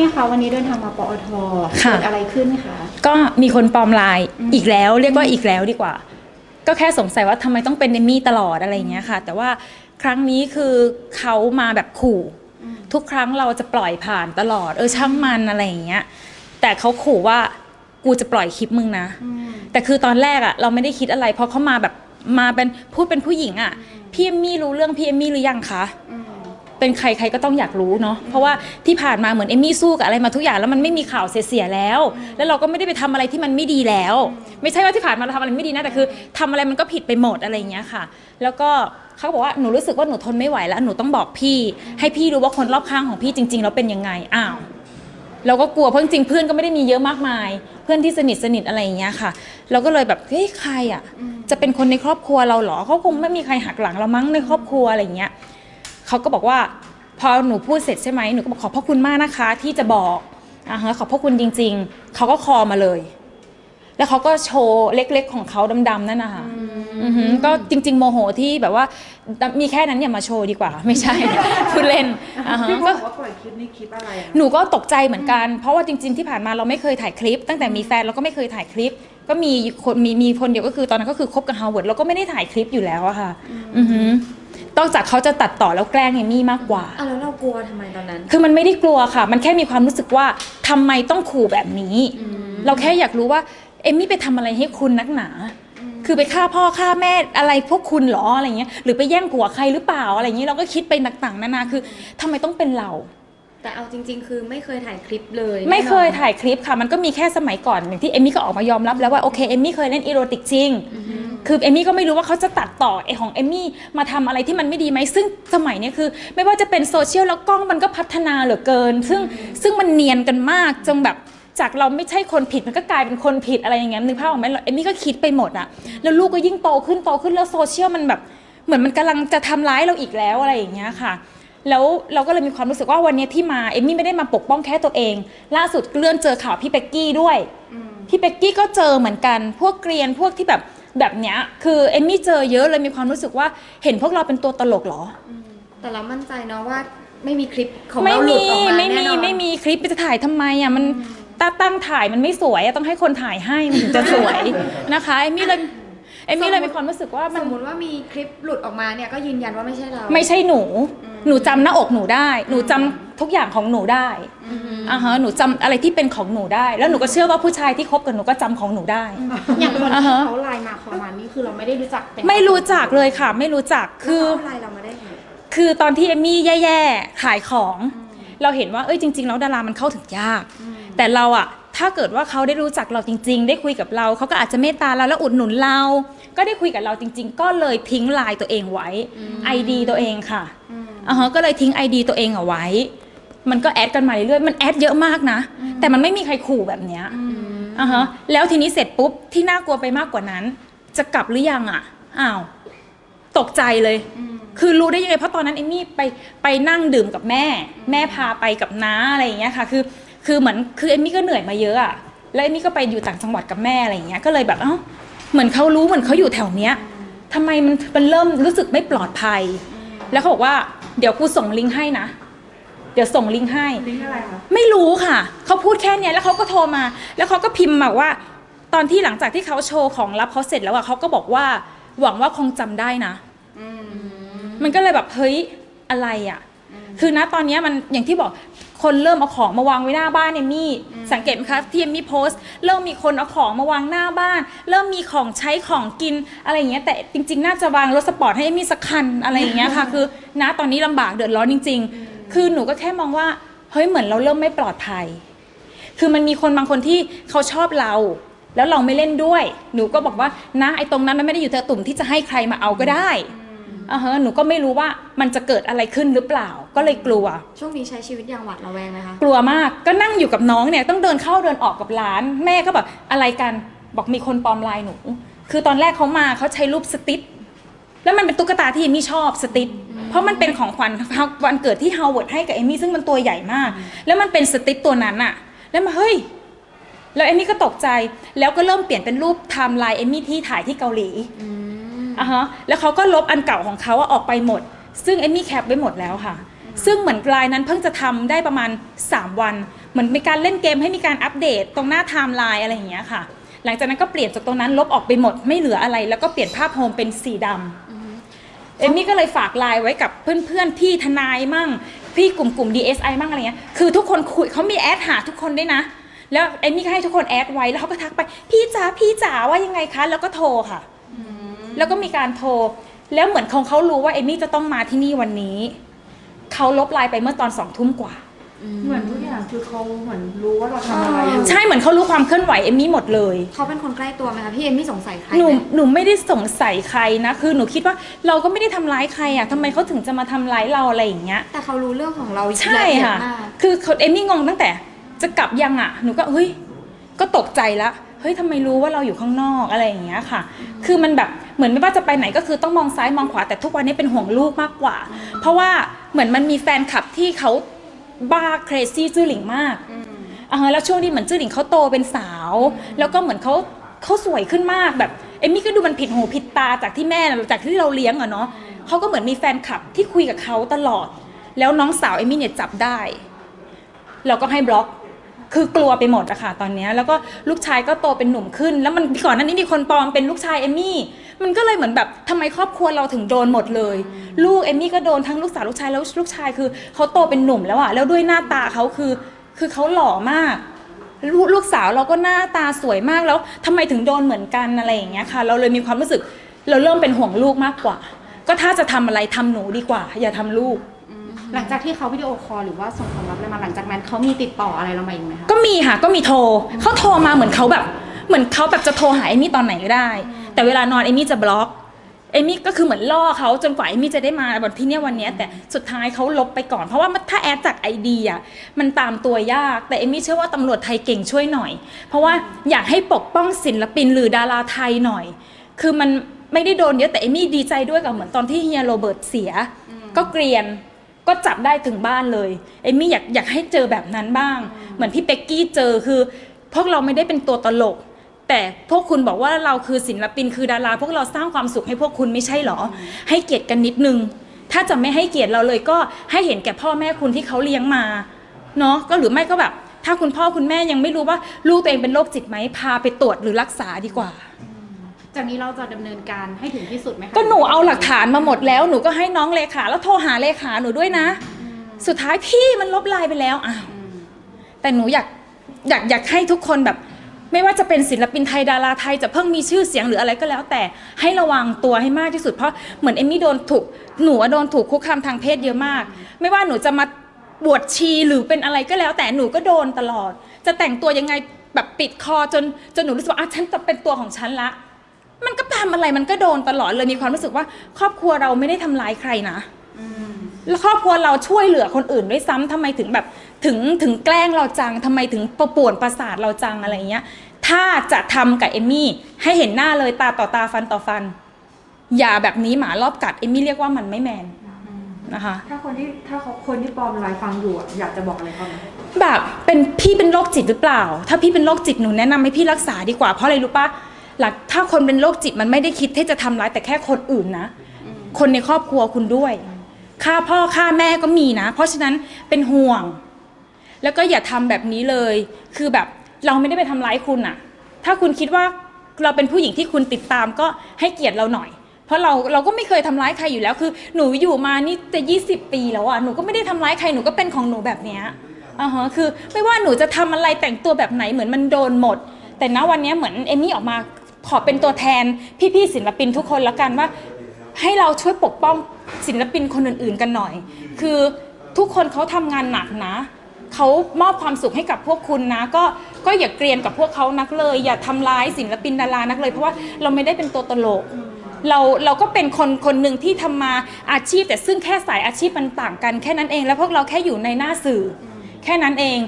มี่คะวันนี้เดินทางมาปอทค่ะ เกิดอะไรขึ้นคะก็มีคนปลอมไลน์อืมอีกแล้วเรียกว่าอีกแล้วดีกว่า ก็แค่สงสัยว่าทำไมต้องเป็นเอมมี่ตลอดอะไรอย่างเงี้ยค่ะ แต่ว่าครั้งนี้คือเขามาแบบขู่ทุกครั้งเราจะปล่อยผ่านตลอด เออช่างมันอะไรอย่างเงี้ยแต่เขาขู่ว่ากูจะปล่อยคลิปมึงนะ อืม แต่คือตอนแรกอะเราไม่ได้คิดอะไรเพราะเขามาแบบมาเป็นพูดเป็นผู้หญิงอะพี่เอมมี่รู้เรื่องพี่เอมมี่หรือยังคะ อืม เป็นใครใครก็ต้องอยากรู้เนาะเพราะว่าที่ผ่านมาเหมือนเอมมี่สู้กับอะไรมาทุกอย่างแล้วมันไม่มีข่าวเสียๆแล้ว แล้วเราก็ไม่ได้ไปทำอะไรที่มันไม่ดีแล้ว ไม่ใช่ว่าที่ผ่านมาเราทำอะไรไม่ดีนะแต่คือทำอะไรมันก็ผิดไปหมดอะไรอย่างเงี้ยค่ะ แล้วก็เขาบอกว่าหนูรู้สึกว่าหนูทนไม่ไหวแล้วหนูต้องบอกพี่ ให้พี่รู้ว่าคนรอบข้างของพี่จริงๆแล้วเป็นยังไงอ้าวเราก็กลัวเพราะจริงเพื่อนก็ไม่ได้มีเยอะมากมาย เพื่อนที่สนิทสนิทอะไรอย่างเงี้ยค่ะ เราก็เลยแบบเฮ้ยใครอะจะเป็นคนในครอบครัวเราเหรอเขาคงไม่มีใครหักหลังเรามั้งในครอบครัวอะไรอย่างเงี้ย เขาก็บอกว่าพอหนูพูดเสร็จใช่ไหมหนูก็บอกขอบพระคุณมากนะคะ ที่จะบอกอ่าฮะขอบพระคุณจริง ๆ เขาก็คอมาเลย แล้วเขาก็โชว์เล็กๆ ของเขาดำๆนั่นนะคะอือหือก็จริง ๆ โมโหที่แบบว่ามีแค่นั้นอย่ามาโชว์ดีกว่าไม่ใช่ พูดเล่นอ่าฮะ พี่ก็บอกว่าปล่อยคลิปนี้คลิปอะไรอะ หนูก็ตกใจเหมือนกัน เพราะว่าจริงๆที่ผ่านมาเราไม่เคยถ่ายคลิป ตั้งแต่มีแฟนเราก็ไม่เคยถ่ายคลิป ก็มีคนมีมีคนเดียวก็คือตอนนั้นก็คือคบกับฮาวเวิร์ดเราก็ไม่ได้ถ่ายคลิปอยู่แล้วอะค่ะ อือหือ นอกจากเขาจะตัดต่อแล้วแกล้งเอมี่มากกว่า อะแล้วเรากลัวทำไมตอนนั้น คือมันไม่ได้กลัวค่ะ มันแค่มีความรู้สึกว่าทำไมต้องขู่แบบนี้เราแค่อยากรู้ว่าเอมมี่ไปทำอะไรให้คุณนักหนา คือไปฆ่าพ่อฆ่าแม่อะไรพวกคุณเหรออะไรเงี้ย หรือไปแย่งผัวใครหรือเปล่าอะไรเงี้ยเราก็คิดไปต่างๆนานาคือทำไมต้องเป็นเรา แต่เอาจริง ๆ คือไม่เคยถ่ายคลิปเลยไม่เคยแน่นอน ถ่ายคลิปค่ะ มันก็มีแค่สมัยก่อนอย่างที่เอมมี่ก็ออกมายอมรับแล้วว่าโอเคเอมมี่เคยเล่นอีโรติกจริง คือเอมมี่ก็ไม่รู้ว่าเขาจะตัดต่อไอของเอมมี่มาทำอะไรที่มันไม่ดีไหมซึ่งสมัยเนี้ยคือ ไม่ว่าจะเป็นโซเชียลแล้วกล้องมันก็พัฒนาเหลือเกิน ซึ่งซึ่งมันเนียนกันมากจนแบบจากเราไม่ใช่คนผิดมันก็กลายเป็นคนผิดอะไรอย่างเงี้ยนึกภาพออกไหมเอมมี่ก็คิดไปหมดอะแล้วลูกก็ยิ่งโตขึ้นโตขึ้นแล้วโซเชียลมันแบบ เหมือนมันกำลังจะทำร้ายเราอีกแล้วอะไรอย่างเงี้ยค่ะ แล้วเราก็เลยมีความรู้สึกว่าวันเนี้ยที่มาเอมมี่ไม่ได้มาปกป้องแค่ตัวเอง ล่าสุดเลื่อนเจอข่าวพี่เป็กกี้ด้วยพี่เป็กกี้ก็เจอเหมือนกัน พวกเกรียนพวกที่แบบแบบเนี้ยคือเอมมี่เจอเยอะเลยมีความรู้สึกว่าเห็นพวกเราเป็นตัวตลกเหรอ แต่เรามั่นใจเนาะว่าไม่มีคลิปของไม่เราหลุมีดออกมาไม่แน่มีนอนไม่มีคลิปจะถ่ายทำไมอะมันตาตั้งถ่ายมันไม่สวยอะต้องให้คนถ่ายให้มันถึงจะสวยนะคะเอมมี่เลย เอมมี่เลยมีความรู้สึกว่าสมันมมติว่ามีคลิปหลุดออกมาเนี่ยก็ยืนยันว่าไม่ใช่เรา ไม่ใช่หนูหนูจำหน้าอกหนูได้ หนูจำทุกอย่างของหนูได้อ่าฮะหนูจำอะไรที่เป็นของหนูได้ แล้วหนูก็เชื่อว่าผู้ชายที่คบกับหนูก็จำของหนูได้ อย่างคนอ่าที่ฮะ เขาไลน์มาคอมมานี่คือเราไม่ได้รู้จักเป็นไม่รู้จักเลยค่ะ ไม่รู้จักคืคือออะไรเรามาได้ไงคือตอนที่เอมมี่แย่ๆ ขายของ เราเห็นว่าเอ้ยจริง ๆ แล้วดารามันเข้าถึงยาก แต่เราอะ ถ้าเกิดว่าเขาได้รู้จักเราจริง ๆ ได้คุยกับเรา เขาก็อาจจะเมตตาเราแล้วอุดหนุนเรา ก็ได้คุยกับเราจริง ๆ ก็เลยทิ้งไลน์ตัวเองไว้ ID ตัวเองค่ะอ่าฮะก็เลยทิ้ง ID ตัวเองเอาไว้ มันก็แอดกันมาเรื่อยๆมันแอดเยอะมากนะ แต่มันไม่มีใครขู่แบบเนี้ยอ่าฮะแล้วทีนี้เสร็จปุ๊บที่น่ากลัวไปมากกว่านั้น จะกลับหรือยังอะอ้าวตกใจเลย คือรู้ได้ยังไงเพราะตอนนั้นเอมมี่ไปไปนั่งดื่มกับแม่ แม่พาไปกับน้าอะไรอย่างเงี้ยค่ะ คือ คือเหมือนคือเอมมี่ก็เหนื่อยมาเยอะอะแล้วเอมมี่ก็ไปอยู่ต่างจังหวัดกับแม่อะไรอย่างเงี้ยก็เลยแบบเอ้าเหมือนเขารู้เหมือนเขาอยู่แถวเนี้ยทำไมมันมันเริ่มรู้สึกไม่ปลอดภัย แล้วเขาบอกว่าเดี๋ยวกูส่งลิงก์ให้นะ เดี๋ยวส่งลิงก์ให้ลิงก์อะไรคะไม่รู้ค่ะเขาพูดแค่เนี้ยแล้วเขาก็โทรมา แล้วเขาก็พิมพ์มาว่า ตอนที่หลังจากที่เขาโชว์ของลับเขาเสร็จแล้วอะเขาก็บอกว่า หวังว่าคงจำได้นะมันก็เลยแบบเฮ้ยอะไรอะคือณตอนเนี้ยมันอย่างที่บอก คนเริ่มเอาของมาวางไว้หน้าบ้านเอมมี่สังเกตไหมคะที่เอมมี่โพสต์เริ่มมีคนเอาของมาวางหน้าบ้าน เริ่มมีของใช้ของกินอะไรอย่างเงี้ยแต่จริง ๆ น่าจะวางรถสปอร์ตให้เอมมี่สักคันอะไรอย่างเงี้ยค่ะคือณตอนนี้ลำบากเดือดร้อนจริง ๆ คือหนูก็แค่มองว่าเฮ้ยเหมือนเราเริ่มไม่ปลอดภัย คือมันมีคนบางคนที่เขาชอบเราแล้วเราไม่เล่นด้วย หนูก็บอกว่านะไอ้ตรงนั้นมันไม่ได้อยู่เธอตุ่มที่จะให้ใครมาเอาก็ได้ อ่าฮะหนูก็ไม่รู้ว่ามันจะเกิดอะไรขึ้นหรือเปล่า ก็เลยกลัว ช่วงนี้ใช้ชีวิตอย่างหวาดระแวงไหมคะกลัวมากก็นั่งอยู่กับน้องเนี่ยต้องเดินเข้าเดินออกกับร้าน แม่ก็แบบอะไรกันบอกมีคนปลอมลายหนู คือตอนแรกเขามาเขาใช้รูปสติ๊ดแล้วมันเป็นตุ๊กตาที่เอมมี่ชอบสติ๊ดเพราะมันเป็นของขวัญวันเกิดที่ฮาวเวิร์ดให้กับเอมมี่ซึ่งมันตัวใหญ่มาก แล้วมันเป็นสติ๊ดตัวนั้นอะแล้วมาเฮ้ยแล้วเอมมี่ก็ตกใจแล้วก็เริ่มเปลี่ยนเป็นรูปไทม์ไลน์เอมมี่ที่ถ่ายที่เกาหลี อะฮะแล้วเขาก็ลบอันเก่าของเขาอะออกไปหมด ซึ่งเอมมี่แคปไว้หมดแล้วค่ะ ซึ่งเหมือนรายนั้นเพิ่งจะทำได้ประมาณ 3 วัน เหมือนมีการเล่นเกมให้มีการอัปเดตตรงหน้าไทม์ไลน์อะไรอย่างเงี้ยค่ะ หลังจากนั้นก็เปลี่ยนจากตรงนั้นลบออกไปหมดไม่เหลืออะไร แล้วก็เปลี่ยนภาพโฮมเป็นสีดำ เอมมี่ก็เลยฝากไลน์ไว้กับเพื่อนๆ พี่ทนายมั่ง พี่กลุ่มกลุ่ม DSI มั่งอะไรเงี้ย คือทุกคนคุยเขามีแอดหาทุกคนด้วยนะ แล้วเอมมี่ก็ให้ทุกคนแอดไว้ แล้วเขาก็ทักไป พี่จ๋าพี่จ๋าว่ายังไงคะ แล้วก็โทรค่ะ แล้วก็มีการโทร แล้วเหมือนของเขารู้ว่าเอมมี่จะต้องมาที่นี่วันนี้ เขาลบไลน์ไปเมื่อตอนสองทุ่มกว่า เหมือนทุกอย่างคือเขาเหมือนรู้ว่าเราทำอะไรอยู่ใช่เหมือนเขารู้ความเคลื่อนไหวเอมมี่หมดเลย เขาเป็นคนใกล้ตัวไหมคะพี่เอมมี่สงสัยใครหนูไหมหนูไม่ได้สงสัยใครนะคือหนูคิดว่าเราก็ไม่ได้ทำร้ายใครอะทำไมเขาถึงจะมาทำร้ายเราอะไรอย่างเงี้ย แต่เขารู้เรื่องของเราใช่ละเอียดค่ะ มากคือเขาเอมมี่งงตั้งแต่จะกลับยังอะ หนูก็เฮ้ย ก็ตกใจละ เฮ้ยทำไมรู้ว่าเราอยู่ข้างนอกอะไรอย่างเงี้ยค่ะ คือมันแบบเหมือนไม่ว่าจะไปไหนก็คือต้องมองซ้ายมองขวาแต่ทุกวันนี้เป็นห่วงลูกมากกว่า เพราะว่าเหมือนมันมีแฟนคลับที่เขาบ้า crazy จื้อหลิงมากอ่าแล้วช่วงนี้เหมือนจื้อหลิงเขาโตเป็นสาว แล้วก็เหมือนเขาเขาสวยขึ้นมากแบบเอมมี่ก็ดูมันผิดหูผิดตาจากที่แม่จากที่เราเลี้ยงอะเนาะเขาก็เหมือนมีแฟนคลับที่คุยกับเขาตลอด แล้วน้องสาวเอมมี่เนี่ยจับได้ เราก็ให้บล็อก คือกลัวไปหมดอะค่ะตอนเนี้ยแล้วก็ลูกชายก็โตเป็นหนุ่มขึ้น แล้วมันก่อนหน้านี้มีคนปลอมเป็นลูกชายเอมมี่ มันก็เลยเหมือนแบบทำไมครอบครัวเราถึงโดนหมดเลย ลูกเอมมี่ก็โดนทั้งลูกสาวลูกชายแล้วลูกชายคือเขาโตเป็นหนุ่มแล้วอะแล้วด้วยหน้าตาเขาคือ คือเขาหล่อมากลูกลูกสาวเราก็หน้าตาสวยมากแล้วทำไมถึงโดนเหมือนกันอะไรอย่างเงี้ยค่ะ เราเลยมีความรู้สึกเราเริ่มเป็นห่วงลูกมากกว่า ก็ถ้าจะทำอะไรทำหนูดีกว่า อย่าทำลูก หลังจากที่เขาวิดีโอคอลหรือว่าส่งความลับอะไรมาหลังจากนั้นเขามีติดต่ออะไรเรามาอีกไหมคะ ก็มีค่ะก็มีโทรเขาโทรมาเหมือนเขาแบบ เหมือนเขาแบบจะโทรหาเอมี่ตอนไหนก็ได้ แต่เวลานอนเอมี่จะบล็อกเอมี่ก็คือเหมือนล่อเขาจนกว่าเอมี่จะได้มาวันที่เนี้ยวันเนี้ยแต่สุดท้ายเขาลบไปก่อนเพราะว่าถ้าแอดจากไอดีอะมันตามตัวยาก แต่เอมี่เชื่อว่าตำรวจไทยเก่งช่วยหน่อย เพราะว่าอยากให้ปกป้องศิลปินหรือดาราไทยหน่อย คือมันไม่ได้โดนเยอะแต่เอมี่ดีใจด้วยกับเหมือนตอนที่เฮียโรเบิร์ตเสีย ก็เกรียน ก็จับได้ถึงบ้านเลยเอมมี่อยากอยากให้เจอแบบนั้นบ้าง เหมือนที่เป็กกี้เจอคือพวกเราไม่ได้เป็นตัวตลก แต่พวกคุณบอกว่าเราคือศิลปินคือดารา พวกเราสร้างความสุขให้พวกคุณไม่ใช่หรอ ให้เกียรติกันนิดนึง ถ้าจะไม่ให้เกียรติเราเลยก็ให้เห็นแก่พ่อแม่คุณที่เขาเลี้ยงมาเนาะก็หรือไม่ก็แบบ ถ้าคุณพ่อคุณแม่ยังไม่รู้ว่าลูกตัวเองเป็นโรคจิตไหมพาไปตรวจหรือรักษาดีกว่า จากนี้เราจะดำเนินการให้ถึงที่สุดไหมคะก็หนูเอาหลักฐานมาหมดแล้วหนูก็ให้น้องเลขาแล้วโทรหาเลขาหนูด้วยนะสุดท้ายพี่มันลบไลน์ไปแล้วอ้าว อืม แต่หนูอยากอยากอยากให้ทุกคนแบบ ไม่ว่าจะเป็นศิลปินไทยดาราไทยจะเพิ่งมีชื่อเสียงหรืออะไรก็แล้ว แต่ให้ระวังตัวให้มากที่สุดเพราะเหมือนเอมมี่โดนถูกหนูอะโดนถูกคุกคามทางเพศเยอะมาก ไม่ว่าหนูจะมาบวชชีหรือเป็นอะไรก็แล้ว แต่หนูก็โดนตลอด จะแต่งตัวยังไงแบบปิดคอจนจนหนูรู้สึกว่าอะฉันจะเป็นตัวของฉันละ มันก็ทำอะไรมันก็โดนตลอดเลยมีความรู้สึกว่า ครอบครัวเราไม่ได้ทำร้ายใครนะอืมแล้วครอบครัวเราช่วยเหลือคนอื่นด้วยซ้ำทำไมถึงแบบถึงถึงแกล้งเราจังทำไมถึงประป่วนประสาทเราจังอะไรเงี้ย ถ้าจะทำกับเอมมี่ให้เห็นหน้าเลยตาต่อตาฟันต่อฟัน อย่าแบบนี้หมารอบกัดเอมมี่เรียกว่ามันไม่แมนนะคะ ถ้าคนที่ถ้าเขาคนที่ปลอมไลน์ฟังอยู่อะอยากจะบอกอะไรเขาไหมแบบเป็นพี่เป็นโรคจิตหรือเปล่า ถ้าพี่เป็นโรคจิตหนูแนะนำให้พี่รักษาดีกว่าเพราะอะไรรู้ปะ หลักถ้าคนเป็นโรคจิตมันไม่ได้คิดที่จะทำร้ายแต่แค่คนอื่นนะ คนในครอบครัวคุณด้วยฆ่าพ่อฆ่าแม่ก็มีนะ เพราะฉะนั้นเป็นห่วง แล้วก็อย่าทำแบบนี้เลย คือแบบเราไม่ได้ไปทำร้ายคุณอะถ้าคุณคิดว่าเราเป็นผู้หญิงที่คุณติดตามก็ให้เกียรติเราหน่อย เพราะเราเราก็ไม่เคยทำร้ายใครอยู่แล้ว คือหนูอยู่มานี่จะ 20 ปีแล้วอะหนูก็ไม่ได้ทำร้ายใครหนูก็เป็นของหนูแบบเนี้ยอ่าฮะคือไม่ว่าหนูจะทำอะไรแต่งตัวแบบไหนเหมือนมันโดนหมด แต่ณวันเนี้ยเหมือนเอมมี่ออกมา ขอเป็นตัวแทนพี่ๆศิลปินทุกคนแล้วกันว่า ให้เราช่วยปกป้องศิลปินคนอื่นๆกันหน่อย คือทุกคนเขาทำงานหนักนะเขามอบความสุขให้กับพวกคุณนะ ก็ก็อย่าเกรียนกับพวกเขานักเลย อย่าทำร้ายศิลปินดารานักเลย เพราะว่าเราไม่ได้เป็นตัวตลกเราเราก็เป็นคนคนหนึ่งที่ทำมาอาชีพ แต่ซึ่งแค่สายอาชีพมันต่างกันแค่นั้นเอง แล้วพวกเราแค่อยู่ในหน้าสื่ออแค่นั้นเอง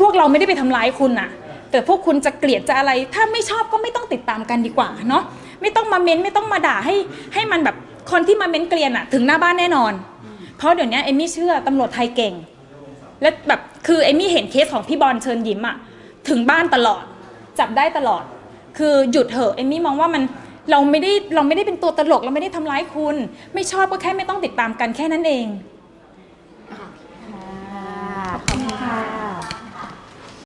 พวกเราไม่ได้ไปทำร้ายคุณอะ แต่พวกคุณจะเกลียดจะอะไร ถ้าไม่ชอบก็ไม่ต้องติดตามกันดีกว่าเนาะไม่ต้องมาเม้นไม่ต้องมาด่าให้ให้มันแบบคนที่มาเม้นเกลียนอะถึงหน้าบ้านแน่นอน เพราะเดี๋ยวนี้เอมมี่เชื่อตำรวจไทยเก่ง และแบบคือเอมมี่เห็นเคสของพี่บอลเชิญยิ้มอะถึงบ้านตลอด จับได้ตลอด คือหยุดเถอะเอมมี่มองว่ามันเราไม่ได้เราไม่ได้เป็นตัวตลกเราไม่ได้ทำร้ายคุณ ไม่ชอบก็แค่ไม่ต้องติดตามกันแค่นั้นเอง